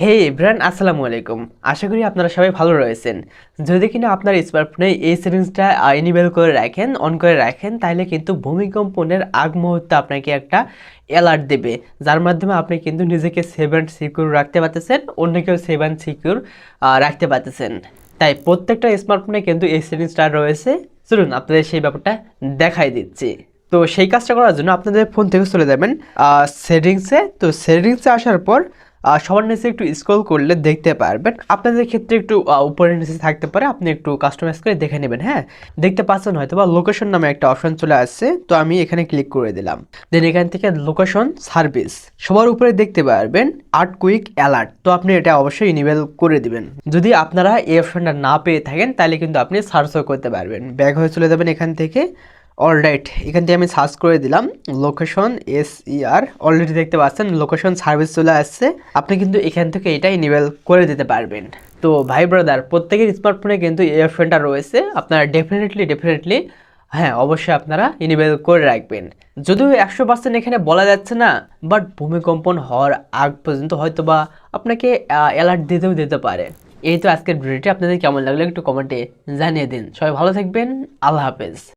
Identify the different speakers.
Speaker 1: হে ইব্রান আসসালামু আলাইকুম। আশা করি আপনারা সবাই ভালো রয়েছেন। যদি কিনা আপনার স্মার্টফোনে এই সেটিংসটা ইনেবল করে রাখেন অন করে রাখেন, তাহলে কিন্তু ভূমিকম্পনের আগ মুহূর্তে আপনাকে একটা অ্যালার্ট দেবে। যার মাধ্যমে আপনি কিন্তু নিজেকে সেভ অ্যান্ড সিকিউর রাখতে পারতেছেন, অন্যকেও সেভ অ্যান্ড সিকিউর রাখতে পারতেছেন। তাই প্রত্যেকটা স্মার্টফোনে কিন্তু এই সেটিংসটা রয়েছে। চলুন আপনাদের সেই ব্যাপারটা দেখাই দিচ্ছি। তো সেই কাজটা করার জন্য আপনাদের ফোন থেকে চলে যাবেন সেটিংসে তো সেটিংসে আসার পর সবার নিচে একটু স্ক্রল করলে দেখতে পারবেন আপনাদের ক্ষেত্রে একটু উপরের নিচে থাকতে পারে। আপনি একটু কাস্টমাইজ করে দেখে নেবেন হ্যাঁ? দেখতে পাচ্ছেন হয়তো বা লোকেশন নামে একটা অপশন চলে আসছে। তো আমি এখানে ক্লিক করে দিলাম। দেন এখান থেকে লোকেশন সার্ভিস সবার উপরে দেখতে পারবেন আর্ট কুইক অ্যালার্ট তো আপনি এটা অবশ্যই ইনেবল করে দিবেন। যদি আপনারা এই অপশনটা না পেয়ে থাকেন, তাহলে কিন্তু আপনি সার্চও করতে পারবেন। ব্যাক হয়ে চলে যাবেন এখান থেকে। অলরাইট এখান থেকে আমি সার্চ করে দিলাম লোকেশন এস আর অলরেডি দেখতে পাচ্ছেন লোকেশন সার্ভিস চলে আসছে। আপনি কিন্তু এখান থেকে এটা ইনেবল করে দিতে পারবেন। তো ভাই ব্রাদার প্রত্যেকের স্মার্টফোনে কিন্তু এই অপশনটা রয়েছে। আপনারা ডেফিনেটলি ডেফিনেটলি হ্যাঁ অবশ্যই আপনারা ইনেবল করে রাখবেন। যদিও একশো পার্সেন্ট এখানে বলা যাচ্ছে না বাট ভূমিকম্পন হওয়ার আগ পর্যন্ত হয়তো বা আপনাকে অ্যালার্ট দিতেও দিতে পারে। এই তো আজকের ভিডিওটি আপনাদের কেমন লাগল একটু কমেন্টে জানিয়ে দিন। সবাই ভালো থাকবেন। আল্লাহ হাফেজ।